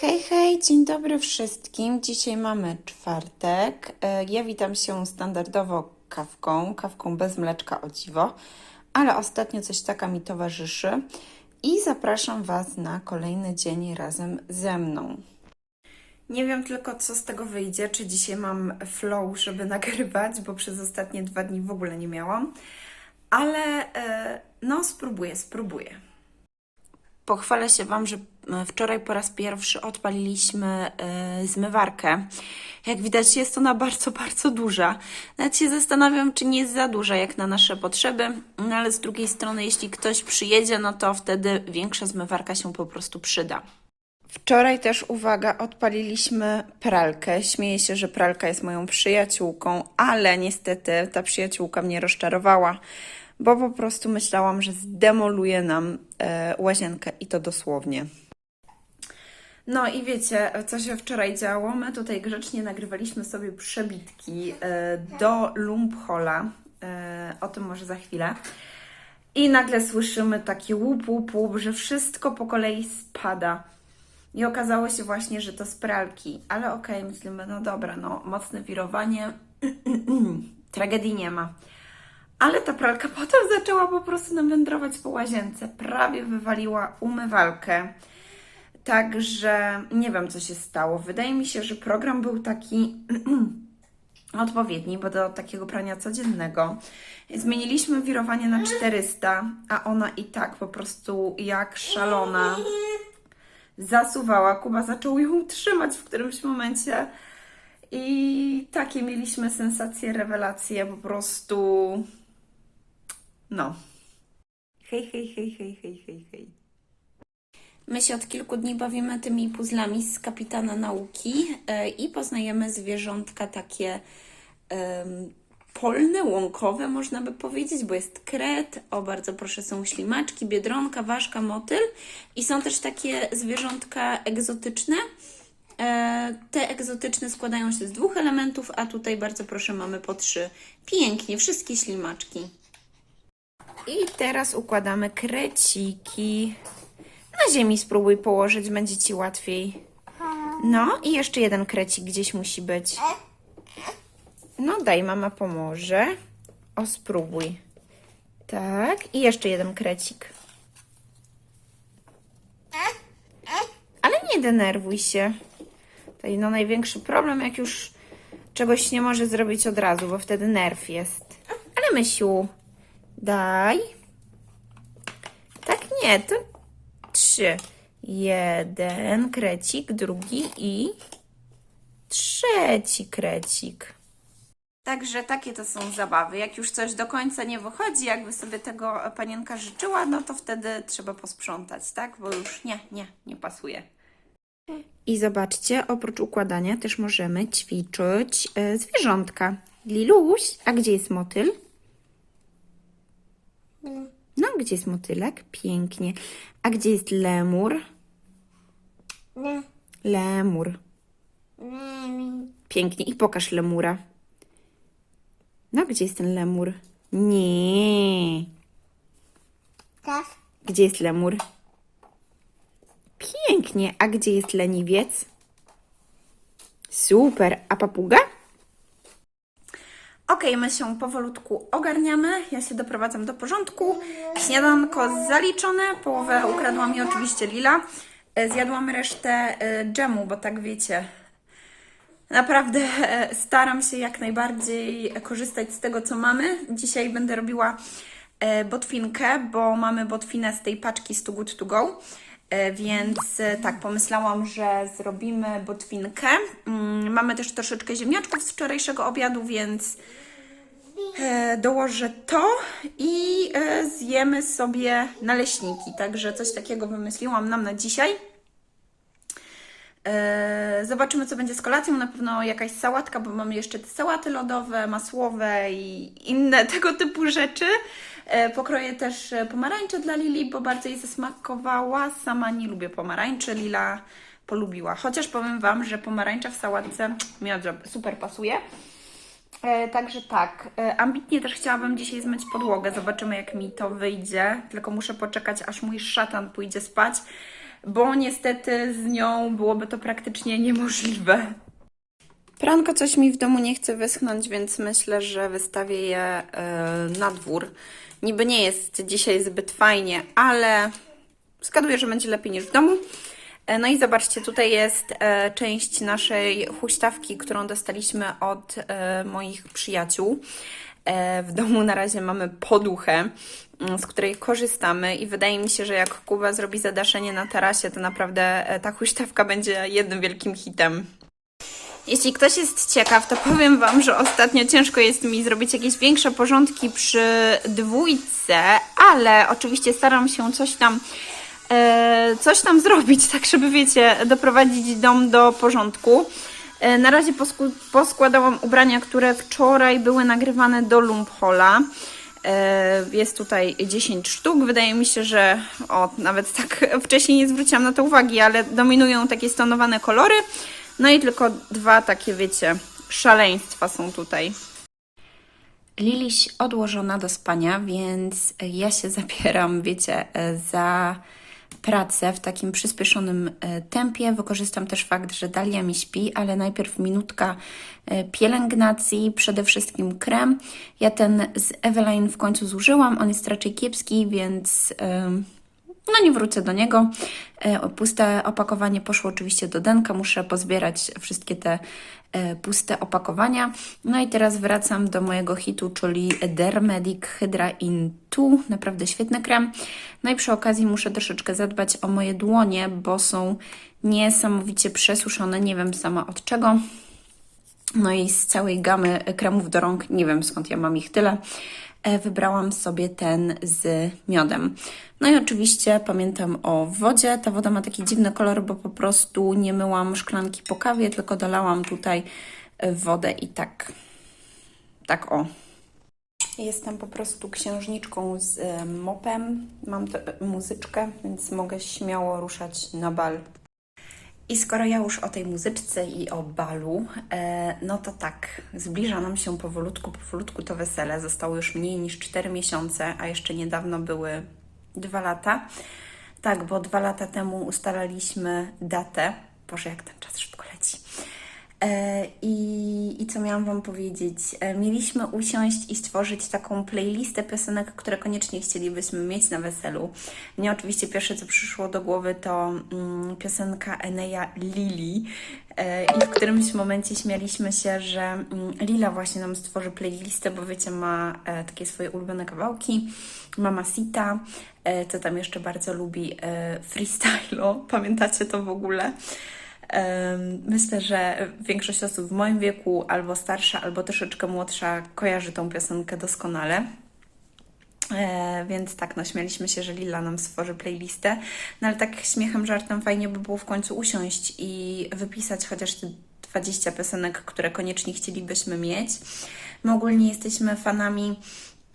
Hej, hej, dzień dobry wszystkim. Dzisiaj mamy czwartek. E, Ja witam się standardowo kawką, kawką bez mleczka o dziwo, ale ostatnio coś taka mi towarzyszy i zapraszam Was na kolejny dzień razem ze mną. Nie wiem tylko, co z tego wyjdzie, czy dzisiaj mam flow, żeby nagrywać, bo przez ostatnie dwa dni w ogóle nie miałam, ale e, no spróbuję, spróbuję. Pochwalę się Wam, że wczoraj po raz pierwszy odpaliliśmy e, zmywarkę. Jak widać, jest ona bardzo, bardzo duża. Nawet się zastanawiam, czy nie jest za duża jak na nasze potrzeby, no ale z drugiej strony, jeśli ktoś przyjedzie, no to wtedy większa zmywarka się po prostu przyda. Wczoraj też, uwaga, odpaliliśmy pralkę. Śmieję się, że pralka jest moją przyjaciółką, ale niestety ta przyjaciółka mnie rozczarowała, bo po prostu myślałam, że zdemoluje nam e, łazienkę i to dosłownie. No i wiecie, co się wczoraj działo? My tutaj grzecznie nagrywaliśmy sobie przebitki e, do Lumphola. E, o tym może za chwilę. I nagle słyszymy taki łup, łup, łup, że wszystko po kolei spada. I okazało się właśnie, że to z pralki. Ale okej, myślimy, no dobra, no mocne wirowanie, tragedii nie ma. Ale ta pralka potem zaczęła po prostu nam wędrować po łazience. Prawie wywaliła umywalkę. Także nie wiem, co się stało. Wydaje mi się, że program był taki odpowiedni, bo do takiego prania codziennego. Zmieniliśmy wirowanie na 400, a ona i tak po prostu jak szalona zasuwała. Kuba zaczął ją trzymać w którymś momencie. I takie mieliśmy sensacje, rewelacje, po prostu. No. Hej, hej, hej, hej, hej, hej, hej. My się od kilku dni bawimy tymi puzzlami z kapitana nauki e, i poznajemy zwierzątka takie em, polne, łąkowe, można by powiedzieć, bo jest kret, o bardzo proszę, są ślimaczki, biedronka, ważka, motyl i są też takie zwierzątka egzotyczne. E, Te egzotyczne składają się z dwóch elementów, a tutaj bardzo proszę mamy po trzy. Pięknie, wszystkie ślimaczki. I teraz układamy kreciki. Na ziemi spróbuj położyć, będzie Ci łatwiej. No i jeszcze jeden krecik gdzieś musi być. No daj, mama pomoże. O, spróbuj. Tak, i jeszcze jeden krecik. Ale nie denerwuj się. No największy problem, jak już czegoś nie może zrobić od razu, bo wtedy nerw jest. Ale Mysiu, daj. Tak nie, to trzy. Jeden krecik, drugi i trzeci krecik. Także takie to są zabawy. Jak już coś do końca nie wychodzi, jakby sobie tego panienka życzyła, no to wtedy trzeba posprzątać, tak? Bo już nie, nie, nie pasuje. I zobaczcie, oprócz układania też możemy ćwiczyć e, zwierzątka. Liluś, a gdzie jest motyl? No, gdzie jest motylek? Pięknie. A gdzie jest lemur? Nie, Lemur. nie, nie. Pięknie. I pokaż lemura. No, gdzie jest ten lemur? Nie. Tak, Gdzie jest lemur? Pięknie. A gdzie jest leniwiec? Super. A papuga? Okej, my się powolutku ogarniamy. Ja się doprowadzam do porządku. Śniadanko zaliczone. Połowę ukradła mi oczywiście Lila. E, Zjadłam resztę e, dżemu, bo tak wiecie, Naprawdę e, staram się jak najbardziej korzystać z tego, co mamy. Dzisiaj będę robiła botwinkę, bo mamy botwinę z tej paczki z Too Good To Go. E, Więc e, tak, pomyślałam, że zrobimy botwinkę. Mm, Mamy też troszeczkę ziemniaczków z wczorajszego obiadu, więc e, dołożę to i zjemy sobie naleśniki. Także coś takiego wymyśliłam nam na dzisiaj. Zobaczymy, co będzie z kolacją. Na pewno jakaś sałatka, bo mamy jeszcze te sałaty lodowe, masłowe i inne tego typu rzeczy. Eee, Pokroję też e, pomarańcze dla Lili, bo bardzo jej zasmakowała. Sama nie lubię pomarańczy, Lila polubiła. Chociaż powiem Wam, że pomarańcza w sałatce mi super pasuje. E, także tak, e, ambitnie też chciałabym dzisiaj zmyć podłogę. Zobaczymy, jak mi to wyjdzie. Tylko muszę poczekać, aż mój szatan pójdzie spać. bo niestety z nią byłoby to praktycznie niemożliwe. Pranko coś mi w domu nie chce wyschnąć, więc myślę, że wystawię je e, na dwór. Niby nie jest dzisiaj zbyt fajnie, ale zgaduję, że będzie lepiej niż w domu. E, No i zobaczcie, tutaj jest e, część naszej huśtawki, którą dostaliśmy od moich przyjaciół. W domu na razie mamy poduchę, mm, z której korzystamy i wydaje mi się, że jak Kuba zrobi zadaszenie na tarasie, to naprawdę ta huśtawka będzie jednym wielkim hitem. Jeśli ktoś jest ciekaw, to powiem Wam, że ostatnio ciężko jest mi zrobić jakieś większe porządki przy dwójce, ale oczywiście staram się coś tam, e, coś tam zrobić, tak żeby wiecie, doprowadzić dom do porządku. E, na razie poskładałam ubrania, które wczoraj były nagrywane do Lumphola. E, Jest tutaj 10 sztuk. Wydaje mi się, że o, nawet tak wcześniej nie zwróciłam na to uwagi, ale dominują takie stonowane kolory. No i tylko dwa takie, wiecie, szaleństwa są tutaj. Liliś odłożona do spania, więc ja się zabieram, wiecie, za pracę w takim przyspieszonym e, tempie. Wykorzystam też fakt, że Dalia mi śpi, ale najpierw minutka e, pielęgnacji, przede wszystkim krem. Ja ten z Eveline w końcu zużyłam, on jest raczej kiepski, więc em, no nie wrócę do niego. E, Puste opakowanie poszło oczywiście do denka. Muszę pozbierać wszystkie te e, puste opakowania. No i teraz wracam do mojego hitu, czyli Dermedic Hydra In 2. Naprawdę świetny krem. No i przy okazji muszę troszeczkę zadbać o moje dłonie, bo są niesamowicie przesuszone. Nie wiem sama od czego. No i z całej gamy kremów do rąk, nie wiem skąd ja mam ich tyle, wybrałam sobie ten z miodem. No i oczywiście pamiętam o wodzie. Ta woda ma taki dziwny kolor, bo po prostu nie myłam szklanki po kawie, tylko dolałam tutaj e, wodę i tak, tak o. Jestem po prostu księżniczką z e, mopem. Mam muzyczkę, więc mogę śmiało ruszać na bal. I skoro ja już o tej muzyczce i o balu, e, no to tak, zbliża nam się powolutku, powolutku to wesele. Zostało już mniej niż 4 miesiące, a jeszcze niedawno były 2 lata. Tak, bo dwa lata temu ustalaliśmy datę. Boże, jak ten czas szybko leci. E, I, I co miałam Wam powiedzieć? E, Mieliśmy usiąść i stworzyć taką playlistę piosenek, które koniecznie chcielibyśmy mieć na weselu. Mnie oczywiście pierwsze, co przyszło do głowy, to mm, piosenka Eneja Lili. E, I w którymś momencie śmialiśmy się, że mm, Lila właśnie nam stworzy playlistę, bo wiecie, ma takie swoje ulubione kawałki. Mama Sita, co tam jeszcze bardzo lubi, freestylo. Pamiętacie to w ogóle? Myślę, że większość osób w moim wieku, albo starsza, albo troszeczkę młodsza, kojarzy tą piosenkę doskonale. E, więc tak, no śmialiśmy się, że Lila nam stworzy playlistę. No ale tak śmiechem, żartem fajnie by było w końcu usiąść i wypisać chociaż te 20 piosenek, które koniecznie chcielibyśmy mieć. My ogólnie jesteśmy fanami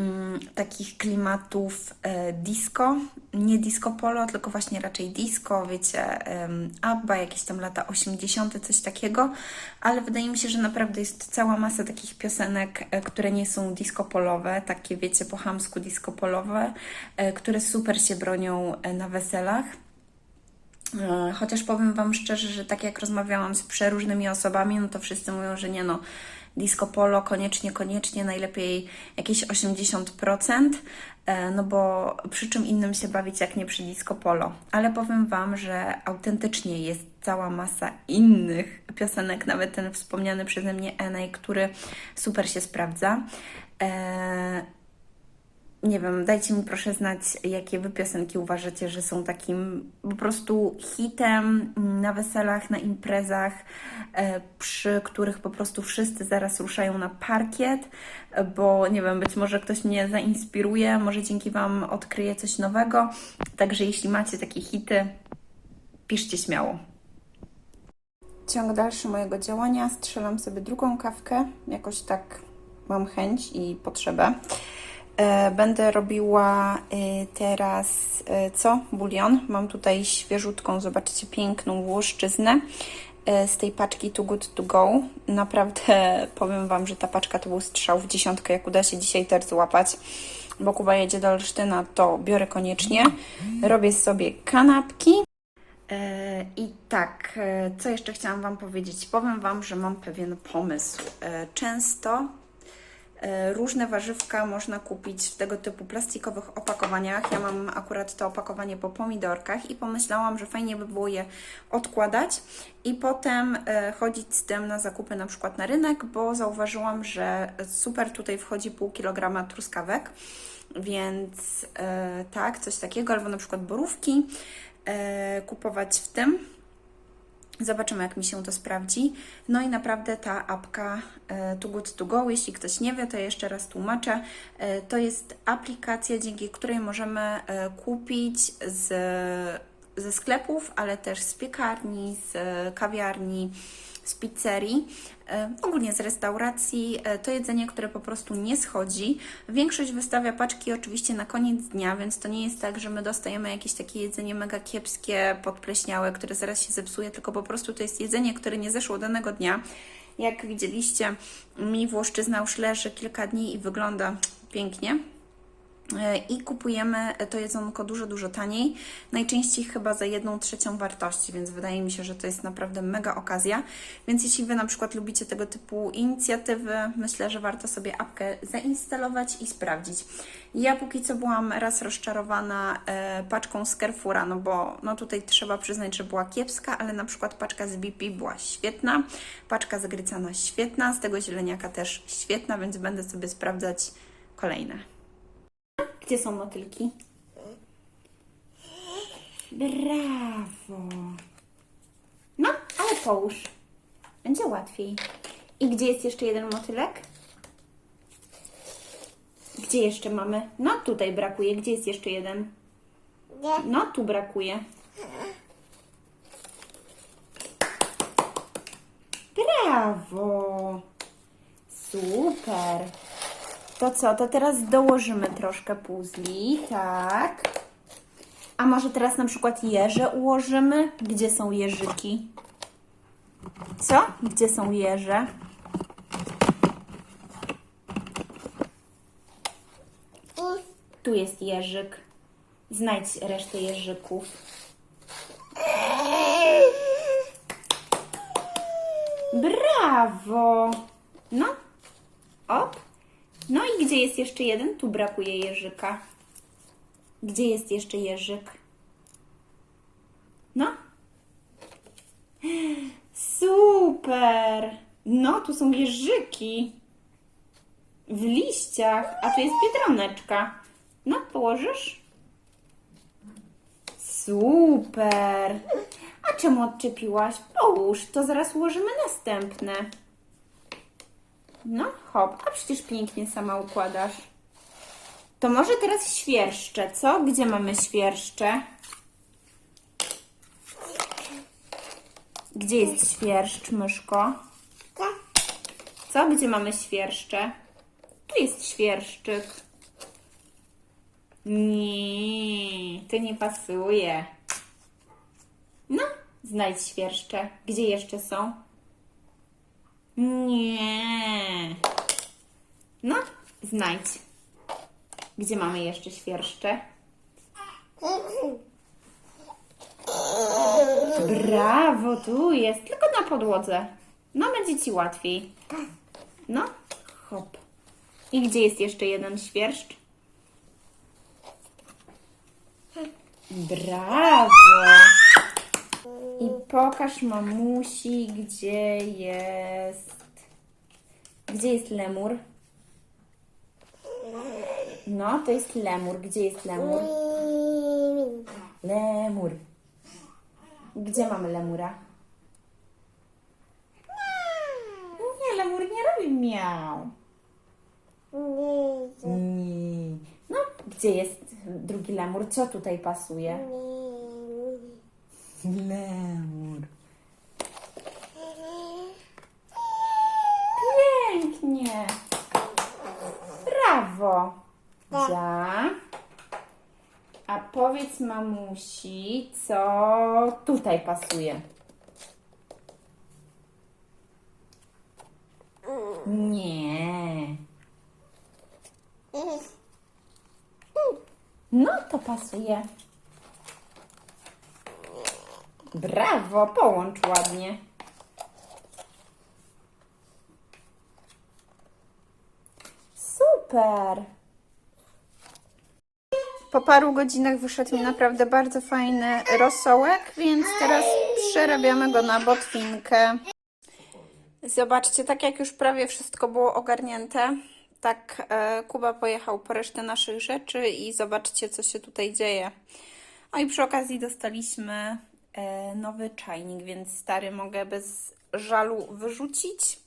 mm, takich klimatów e, disco, nie disco polo, tylko właśnie raczej disco, wiecie, em, ABBA, jakieś tam lata 80., coś takiego, ale wydaje mi się, że naprawdę jest cała masa takich piosenek, e, które nie są disco polowe, takie wiecie, po chamsku disco polowe, e, które super się bronią e, na weselach. E, Chociaż powiem Wam szczerze, że tak jak rozmawiałam z przeróżnymi osobami, no to wszyscy mówią, że nie no, disco polo koniecznie, koniecznie, najlepiej jakieś 80%, e, no bo przy czym innym się bawić jak nie przy disco polo. Ale powiem Wam, że autentycznie jest cała masa innych piosenek, nawet ten wspomniany przeze mnie Enej, który super się sprawdza. E, nie wiem, dajcie mi proszę znać, jakie wy piosenki uważacie, że są takim po prostu hitem na weselach, na imprezach, e, przy których po prostu wszyscy zaraz ruszają na parkiet, bo nie wiem, być może ktoś mnie zainspiruje, może dzięki Wam odkryję coś nowego. Także jeśli macie takie hity, piszcie śmiało. Ciąg dalszy mojego działania. Strzelam sobie drugą kawkę. Jakoś tak mam chęć i potrzebę. E, Będę robiła e, teraz e, co? Bulion. Mam tutaj świeżutką, zobaczcie, piękną włoszczyznę e, z tej paczki Too Good To Go. Naprawdę powiem Wam, że ta paczka to był strzał w dziesiątkę. Jak uda się dzisiaj też złapać, bo Kuba jedzie do Olsztyna, to biorę koniecznie. Robię sobie kanapki. I tak, co jeszcze chciałam Wam powiedzieć? Powiem Wam, że mam pewien pomysł. Często różne warzywka można kupić w tego typu plastikowych opakowaniach. Ja mam akurat to opakowanie po pomidorkach i pomyślałam, że fajnie by było je odkładać i potem e, chodzić z tym na zakupy na przykład na rynek, bo zauważyłam, że super tutaj wchodzi pół kilograma truskawek. Więc e, tak, coś takiego, albo na przykład borówki e, kupować w tym. Zobaczymy, jak mi się to sprawdzi. No i naprawdę ta apka e, Too Good To Go, jeśli ktoś nie wie, to jeszcze raz tłumaczę. E, To jest aplikacja, dzięki której możemy e, kupić z, ze sklepów, ale też z piekarni, z kawiarni, z pizzerii, e, ogólnie z restauracji. E, To jedzenie, które po prostu nie schodzi. Większość wystawia paczki oczywiście na koniec dnia, więc to nie jest tak, że my dostajemy jakieś takie jedzenie mega kiepskie, podpleśniałe, które zaraz się zepsuje, tylko po prostu to jest jedzenie, które nie zeszło danego dnia. Jak widzieliście, mi włoszczyzna już leży kilka dni i wygląda pięknie. I kupujemy to jedzonko dużo, dużo taniej. Najczęściej chyba za jedną trzecią wartości, więc wydaje mi się, że to jest naprawdę mega okazja. Więc jeśli Wy na przykład lubicie tego typu inicjatywy, myślę, że warto sobie apkę zainstalować i sprawdzić. Ja póki co byłam raz rozczarowana e, paczką z Carrefoura, no bo no tutaj trzeba przyznać, że była kiepska, ale na przykład paczka z BP była świetna, paczka z grycana świetna, z tego zieleniaka też świetna, więc będę sobie sprawdzać kolejne. Gdzie są motylki? Brawo! No, ale połóż. Będzie łatwiej. I gdzie jest jeszcze jeden motylek? Gdzie jeszcze mamy? No, tutaj brakuje. Gdzie jest jeszcze jeden? No, tu brakuje. Brawo! Super! To co, to teraz dołożymy troszkę puzli, tak? A może teraz na przykład jeże ułożymy? Gdzie są jeżyki? Co? Gdzie są jeże? Tu jest jeżyk. Znajdź resztę jeżyków. Brawo! No, op. No i gdzie jest jeszcze jeden? Tu brakuje jeżyka. Gdzie jest jeszcze jeżyk? No. Super! No, tu są jeżyki. W liściach, a tu jest biedroneczka. No, położysz? Super! A czemu odczepiłaś? Połóż, to zaraz ułożymy następne. No, hop, a przecież pięknie sama układasz. To może teraz świerszcze, co? Gdzie mamy świerszcze? Gdzie jest świerszcz, myszko? Co? Gdzie mamy świerszcze? Tu jest świerszczyk. Nie, to nie pasuje. No, znajdź świerszcze. Gdzie jeszcze są? Nie. No, znajdź. Gdzie mamy jeszcze świerszcze? Brawo, tu jest. Tylko na podłodze. No, będzie ci łatwiej. No, hop. I gdzie jest jeszcze jeden świerszcz? Brawo! I pokaż mamusi, gdzie jest. Gdzie jest lemur? No, to jest lemur. Gdzie jest lemur? Lemur. Gdzie mamy lemura? Nie, lemur nie robi miał. Nie. Nie. No, gdzie jest drugi lemur? Co tutaj pasuje? Lemur. Pięknie. Brawo. Ja. A powiedz mamusi, co tutaj pasuje. Nie. No, to pasuje. Brawo, połącz ładnie. Super. Po paru godzinach wyszedł mi naprawdę bardzo fajny rosołek, więc teraz przerabiamy go na botwinkę. Zobaczcie, tak jak już prawie wszystko było ogarnięte, tak e, Kuba pojechał po resztę naszych rzeczy i zobaczcie, co się tutaj dzieje. No i przy okazji dostaliśmy nowy czajnik, więc stary mogę bez żalu wyrzucić.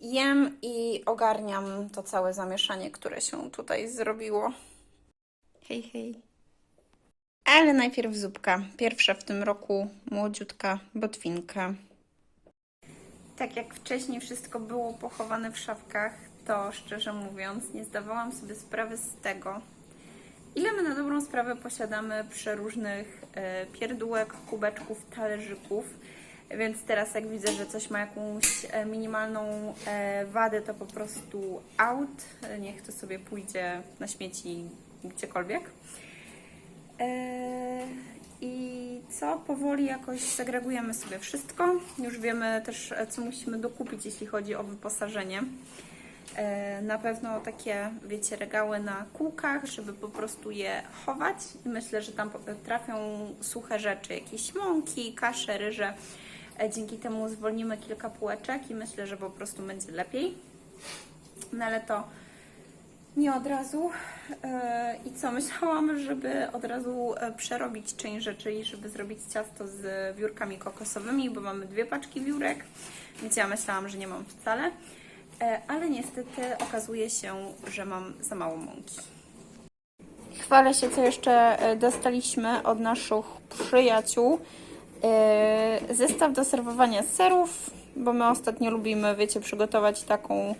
Jem i ogarniam to całe zamieszanie, które się tutaj zrobiło. Hej, hej. Ale najpierw zupka. Pierwsza w tym roku młodziutka botwinka. Tak jak wcześniej wszystko było pochowane w szafkach, to szczerze mówiąc nie zdawałam sobie sprawy z tego, ile my na dobrą sprawę posiadamy przeróżnych e, pierdółek, kubeczków, talerzyków. Więc teraz jak widzę, że coś ma jakąś e, minimalną e, wadę, to po prostu out. Niech to sobie pójdzie na śmieci gdziekolwiek. I co? Powoli jakoś segregujemy sobie wszystko. Już wiemy też, co musimy dokupić, jeśli chodzi o wyposażenie. E, Na pewno takie, wiecie, regały na kółkach, żeby po prostu je chować. Myślę, że tam trafią suche rzeczy, jakieś mąki, kasze, ryże. E, Dzięki temu zwolnimy kilka półeczek i myślę, że po prostu będzie lepiej. No ale to nie od razu. E, I co, myślałam, żeby od razu przerobić część rzeczy i żeby zrobić ciasto z wiórkami kokosowymi, bo mamy dwie paczki wiórek, więc ja myślałam, że nie mam wcale. E, Ale niestety okazuje się, że mam za mało mąki. Chwalę się, co jeszcze e, dostaliśmy od naszych przyjaciół. E, Zestaw do serwowania serów, bo my ostatnio lubimy, wiecie, przygotować taką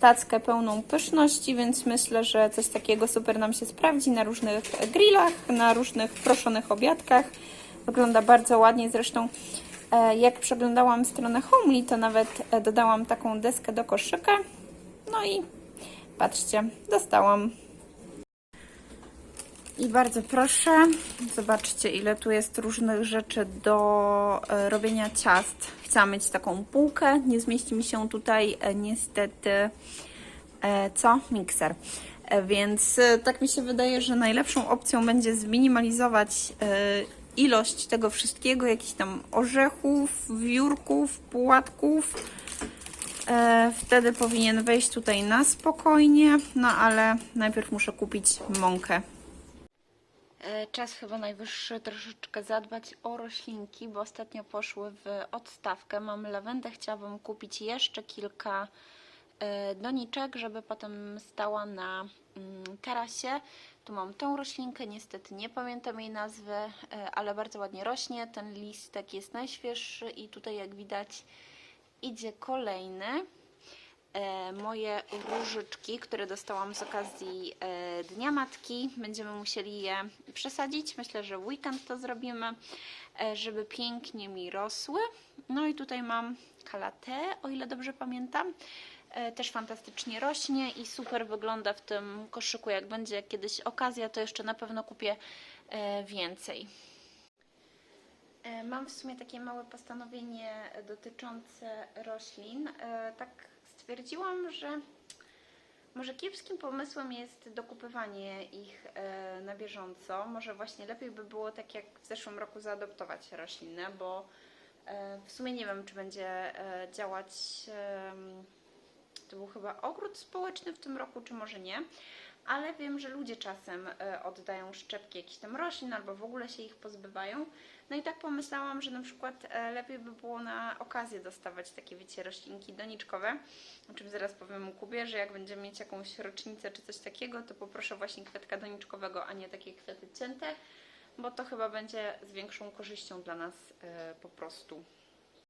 tackę pełną pyszności, więc myślę, że coś takiego super nam się sprawdzi na różnych grillach, na różnych proszonych obiadkach. Wygląda bardzo ładnie, zresztą jak przeglądałam stronę Homely, to nawet e, dodałam taką deskę do koszyka. No i patrzcie, dostałam i bardzo proszę, zobaczcie ile tu jest różnych rzeczy do e, robienia ciast. Chciałam mieć taką półkę, nie zmieści mi się tutaj e, niestety e, co? Mikser. E, Więc e, tak mi się wydaje, że najlepszą opcją będzie zminimalizować e, ilość tego wszystkiego, jakichś tam orzechów, wiórków, płatków. E, Wtedy powinien wejść tutaj na spokojnie, no ale najpierw muszę kupić mąkę. E, Czas chyba najwyższy troszeczkę zadbać o roślinki, bo ostatnio poszły w odstawkę. Mam lawendę, chciałabym kupić jeszcze kilka e, doniczek, żeby potem stała na mm, tarasie. Tu mam tą roślinkę, niestety nie pamiętam jej nazwy, e, ale bardzo ładnie rośnie. Ten listek jest najświeższy i tutaj jak widać idzie kolejny e, moje różyczki, które dostałam z okazji e, Dnia Matki. Będziemy musieli je przesadzić. Myślę, że weekend to zrobimy, żeby pięknie mi rosły. No i tutaj mam kalatę, o ile dobrze pamiętam. E, Też fantastycznie rośnie i super wygląda w tym koszyku. Jak będzie kiedyś okazja, to jeszcze na pewno kupię e, więcej. E, Mam w sumie takie małe postanowienie dotyczące roślin. Tak stwierdziłam, że może kiepskim pomysłem jest dokupywanie ich na bieżąco. Może właśnie lepiej by było tak jak w zeszłym roku zaadoptować roślinę, bo w sumie nie wiem, czy będzie działać. To był chyba ogród społeczny w tym roku, czy może nie. Ale wiem, że ludzie czasem e, oddają szczepki jakichś tam roślin albo w ogóle się ich pozbywają. No i tak pomyślałam, że na przykład e, lepiej by było na okazję dostawać takie, wiecie, roślinki doniczkowe. O czym zaraz powiem Kubie, że jak będziemy mieć jakąś rocznicę czy coś takiego, to poproszę właśnie kwiatka doniczkowego, a nie takie kwiaty cięte, bo to chyba będzie z większą korzyścią dla nas e, po prostu.